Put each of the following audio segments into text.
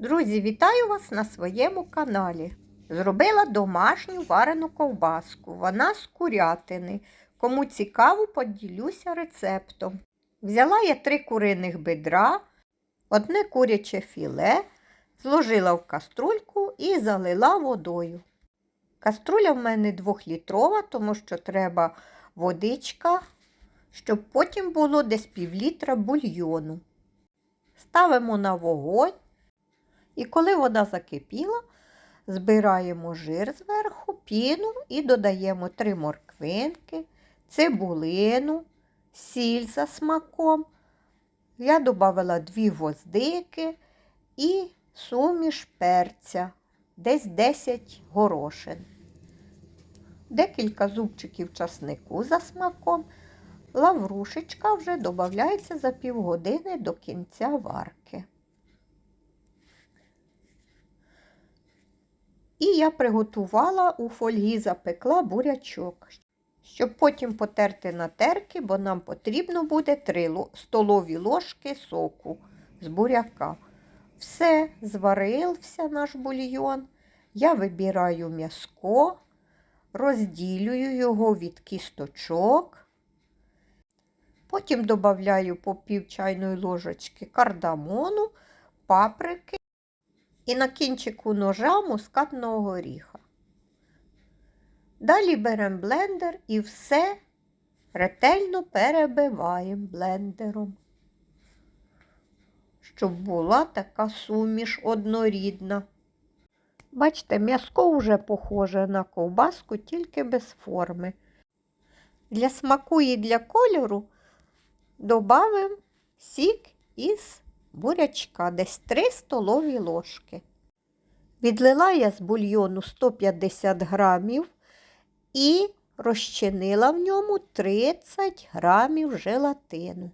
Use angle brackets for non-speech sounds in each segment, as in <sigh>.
Друзі, вітаю вас на своєму каналі. Зробила домашню варену ковбаску. Вона з курятини. Кому цікаво, поділюся рецептом. Взяла я три куриних бедра, одне куряче філе, зложила в каструльку і залила водою. Каструля в мене двохлітрова, тому що треба водичка, щоб потім було десь півлітра бульйону. Ставимо на вогонь. І коли вода закипіла, збираємо жир зверху, піну і додаємо три морквинки, цибулину, сіль за смаком. Я додала дві гвоздики і суміш перця, десь 10 горошин. Декілька зубчиків часнику за смаком. Лаврушечка вже додається за півгодини до кінця варки. І я приготувала у фольгі запекла бурячок, щоб потім потерти на терки, бо нам потрібно буде 3 столові ложки соку з буряка. Все, зварився наш бульйон. Я вибираю м'язко, розділюю його від кісточок. Потім додаю по пів чайної ложечки кардамону, паприки і на кінчику ножа мускатного горіха. Далі беремо блендер і все ретельно перебиваємо блендером, щоб була така суміш однорідна. Бачите, м'язко вже похоже на ковбаску, тільки без форми. Для смаку і для кольору додаємо сік із бурячка, десь 3 столові ложки. Відлила я з бульйону 150 грамів і розчинила в ньому 30 грамів желатину.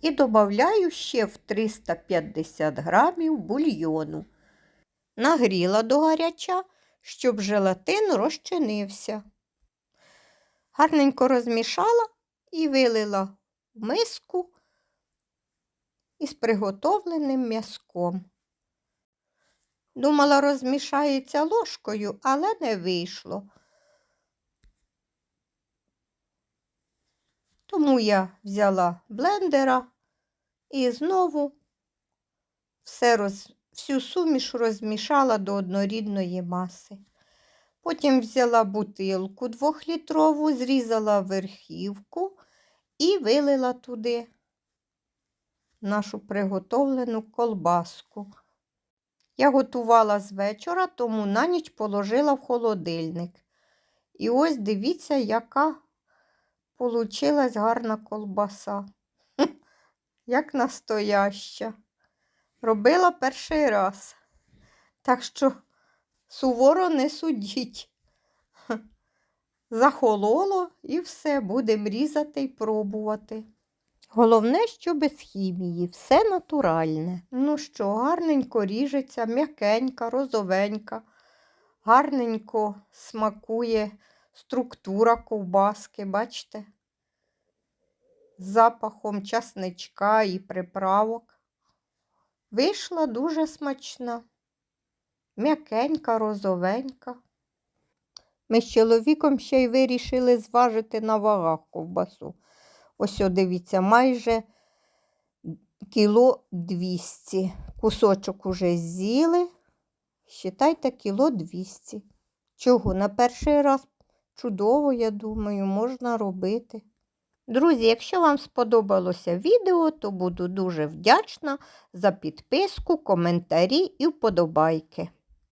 І додаю ще в 350 грамів бульйону. Нагріла до гаряча, щоб желатин розчинився. Гарненько розмішала і вилила в миску із приготовленим м'язком. Думала, розмішається ложкою, але не вийшло. Тому я взяла блендера і знову все роз... всю суміш розмішала до однорідної маси. Потім взяла бутилку двохлітрову, зрізала верхівку і вилила туди нашу приготовлену колбаску. Я готувала з вечора, тому на ніч положила в холодильник. І ось дивіться, яка получилась гарна колбаса. <laughs> Як настояща. Робила перший раз. Так що суворо не судіть. <laughs> Захололо і все, будемо різати і пробувати. Головне, що без хімії, все натуральне. Ну що, гарненько ріжеться, м'якенька, розовенька, гарненько смакує структура ковбаски, бачите? З запахом часничка і приправок. Вийшла дуже смачна, м'якенька, розовенька. Ми з чоловіком ще й вирішили зважити на вагах ковбасу. Ось, дивіться, майже кіло 200. Кусочок уже з'їли. Считайте, кіло 200. Чого? На перший раз чудово, я думаю, можна робити. Друзі, якщо вам сподобалося відео, то буду дуже вдячна за підписку, коментарі і вподобайки.